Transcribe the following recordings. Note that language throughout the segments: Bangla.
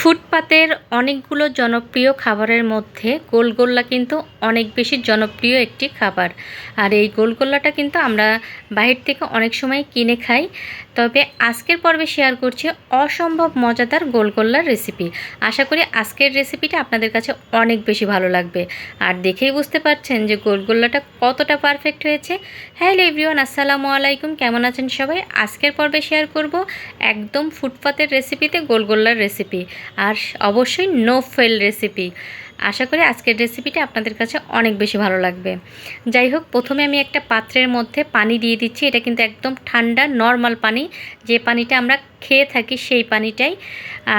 ফুটপাতের অনেকগুলো জনপ্রিয় খাবারের মধ্যে গোলগোল্লা কিন্তু অনেক বেশি জনপ্রিয় একটি খাবার। আর এই গোলগোল্লাটা কিন্তু আমরা বাহির থেকে অনেক সময় কিনে খাই। তবে আজকের পর্বে শেয়ার করছি অসম্ভব মজাদার গোলগোল্লার রেসিপি আশা করি আজকের রেসিপিটা আপনাদের কাছে অনেক বেশি ভালো লাগবে। আর দেখেই বুঝতে পারছেন যে গোলগোল্লাটা কতটা পারফেক্ট হয়েছে। হ্যালো এভরিওয়ান আসসালামু আলাইকুম। কেমন আছেন সবাই? আজকের পর্বে শেয়ার করব একদম ফুটপাতের রেসিপিতে গোলগোল্লার রেসিপি আর অবশ্যই নো ফেল রেসিপি আশা করি আজকের রেসিপিটা আপনাদের কাছে অনেক বেশি ভালো লাগবে। যাই হোক, প্রথমে আমি একটা পাত্রের মধ্যে পানি দিয়ে দিচ্ছি। এটা কিন্তু একদম ঠান্ডা নর্মাল পানি। যে পানিটা আমরা খেয়ে থাকি সেই পানিটাই।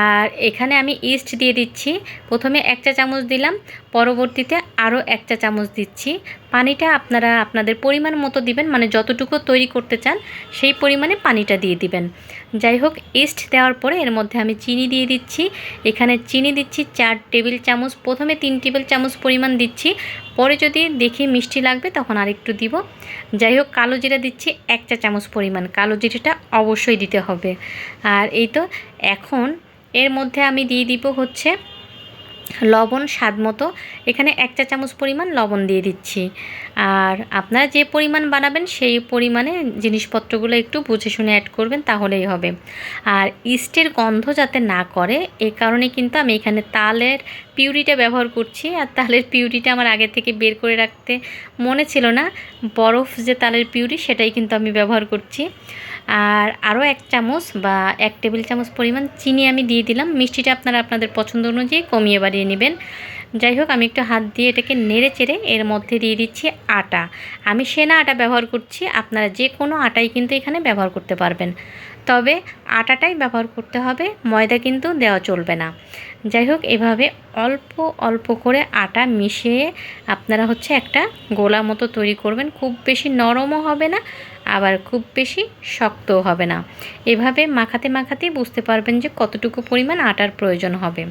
আর এখানে আমি ইস্ট দিয়ে দিচ্ছি। প্রথমে এক চা চামচ দিলাম। পরবর্তীতে আরও এক চা চামচ দিচ্ছি। পানিটা আপনারা আপনাদের পরিমাণ মতো দিবেন মানে যতটুকু তৈরি করতে চান সেই পরিমাণে পানিটা দিয়ে দিবেন। যাই হোক ইস্ট দেওয়ার পরে এর মধ্যে আমি চিনি দিয়ে দিচ্ছি। এখানে চিনি দিচ্ছি চার টেবিল চামচ। প্রথমে তিন টেবিল চামচ পরিমাণ দিচ্ছি। পরে যদি দেখি মিষ্টি লাগবে তখন আরেকটু দিব। যাই হোক, কালো জিরা দিচ্ছি এক চা চামচ পরিমাণ। কালো জিরাটা অবশ্যই দিতে হবে। আর এই তো, এখন এর মধ্যে আমি দিয়ে দিব হচ্ছে লবণ, স্বাদ মতো। এখানে এক চা চামচ পরিমাণ লবণ দিয়ে দিচ্ছি। আর আপনারা যে পরিমাণ বানাবেন, সেই পরিমাণে জিনিসপত্রগুলো একটু বুঝে শুনে অ্যাড করবেন, তাহলেই হবে। আর ইস্টের গন্ধ যাতে না করে, এ কারণে কিন্তু আমি এখানে তালের পিউরিটা ব্যবহার করছি। আর তালের পিউরিটা আমার আগে থেকে বের করে রাখতে মনে ছিল না। বরফ যে তালের পিউরি, সেটাই কিন্তু আমি ব্যবহার করছি। আর আরও এক চামচ বা এক টেবিল চামচ পরিমাণ চিনি আমি দিয়ে দিলাম। মিষ্টিটা আপনারা আপনাদের পছন্দ অনুযায়ী কমিয়ে বাড়িয়ে নেবেন। যাই হোক, আমি একটু হাত দিয়ে এটাকে নেড়ে চেড়ে এর মধ্যে দিয়ে দিচ্ছি আটা। আমি সেনা আটা ব্যবহার করছি, আপনারা যে কোনো আটাই কিন্তু এখানে ব্যবহার করতে পারবেন। তবে আটাটাই ব্যবহার করতে হবে, ময়দা কিন্তু দেওয়া চলবে না। যাই হোক, এভাবে অল্প অল্প করে আটা মিশিয়ে আপনারা হচ্ছে একটা গোলা মতো তৈরি করবেন। খুব বেশি নরমও হবে না আবার খুব বেশি শক্তও হবে না। এভাবে মাখাতে মাখাতে বুঝতে পারবেন যে কতটুকু পরিমাণ আটার প্রয়োজন হবে।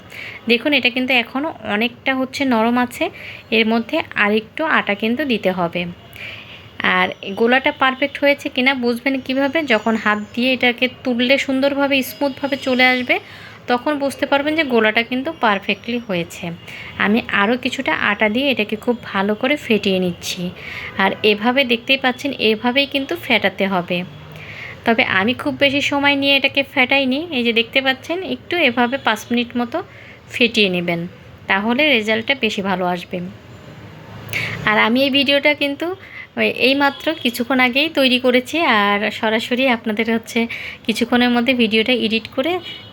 দেখুন, এটা কিন্তু এখনও অনেকটা হচ্ছে নরম আছে। এর মধ্যে আরেকটু আটা কিন্তু দিতে হবে। আর গোলাটা পারফেক্ট হয়েছে কিনা বুঝবেন কীভাবে? যখন হাত দিয়ে এটাকে তুললে সুন্দরভাবে স্মুথভাবে চলে আসবে। তখন বুঝতে পারবেন যে গোলাটা কিন্তু পারফেক্টলি হয়েছে। আমি আরও কিছুটা আটা দিয়ে এটাকে খুব ভালো করে ফেটিয়ে নিচ্ছি। আর এভাবে দেখতেই পাচ্ছেন, এভাবেই কিন্তু ফেটাতে হবে। তবে আমি খুব বেশি সময় নিয়ে এটাকে ফেটাইনি। এই যে দেখতে পাচ্ছেন, একটু এভাবে পাঁচ মিনিট মতো ফেটিয়ে নেবেন। তাহলে রেজাল্টটা বেশি ভালো আসবে। আর আমি এই ভিডিওটা কিন্তু এই মাত্র কিছুক্ষণ আগেই তৈরি করেছি। আর সরাসরি আপনাদের হচ্ছে কিছুক্ষণের মধ্যে ভিডিওটা এডিট করে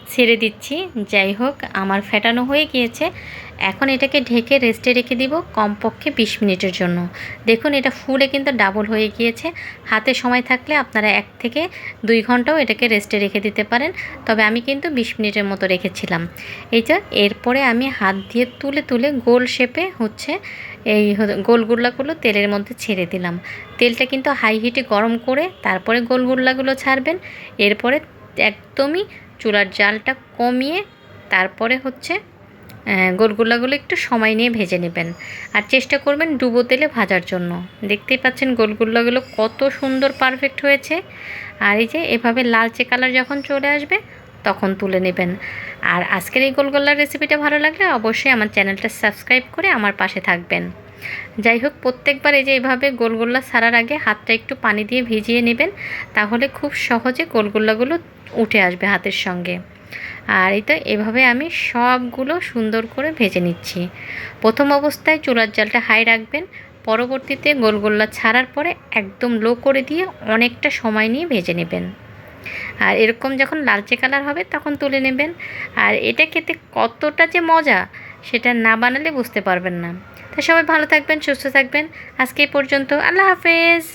ছেড়ে দিচ্ছি। যাই হোক, আমার ফেটানো হয়ে গিয়েছে। এখন এটাকে ঢেকে রেস্টে রেখে দিব কমপক্ষে বিশ মিনিটের জন্য। দেখুন, এটা ফুলে কিন্তু ডাবল হয়ে গিয়েছে। হাতে সময় থাকলে আপনারা এক থেকে দুই ঘন্টাও এটাকে রেস্টে রেখে দিতে পারেন। তবে আমি কিন্তু বিশ মিনিটের মতো রেখেছিলাম। এই যে, এরপরে আমি হাত দিয়ে তুলে তুলে গোল শেপে হচ্ছে এই গোলগুল্লাগুলো তেলের মধ্যে ছেড়ে দিলাম। তেলটা কিন্তু হাই হিটে গরম করে তারপরে গোলগুল্লাগুলো ছাড়বেন। এরপরে একদমই চুলার জালটা কমিয়ে তারপরে হচ্ছে গোলগোলাগুলো একটু সময় নিয়ে ভেজে নেবেন। আর চেষ্টা করবেন ডুবো তেলে ভাজার জন্য। দেখতেই পাচ্ছেন গোলগোলাগুলো কত সুন্দর পারফেক্ট হয়েছে। আর এই যে এভাবে লালচে কালার যখন চলে আসবে, তখন তুলে নেবেন। আর আজকের এই গোলগোল্লার রেসিপিটা ভালো লাগলে অবশ্যই আমার চ্যানেলটা সাবস্ক্রাইব করে আমার পাশে থাকবেন। যাই হোক, প্রত্যেকবার এই যে এভাবে গোলগোল্লা সারার আগে হাতটা একটু পানি দিয়ে ভিজিয়ে নেবেন, তাহলে খুব সহজে গোলগোল্লাগুলো উঠে আসবে হাতের সঙ্গে। আর এই তো এভাবে আমি সবগুলো সুন্দর করে ভেজে নিচ্ছি। প্রথম অবস্থায় চুলার জালটা হাই রাখবেন, পরবর্তীতে গোলগোল্লা ছাড়ার পরে একদম লো করে দিয়ে অনেকটা সময় নিয়ে ভেজে নেবেন। আর এরকম যখন লালচে কালার হবে তখন তুলে নেবেন। আর এটা খেতে কতটা যে মজা, সেটা না বানালে বুঝতে পারবেন না। তা সবাই ভালো থাকবেন সুস্থ থাকবেন। আজকে পর্যন্ত আল্লাহ হাফেজ।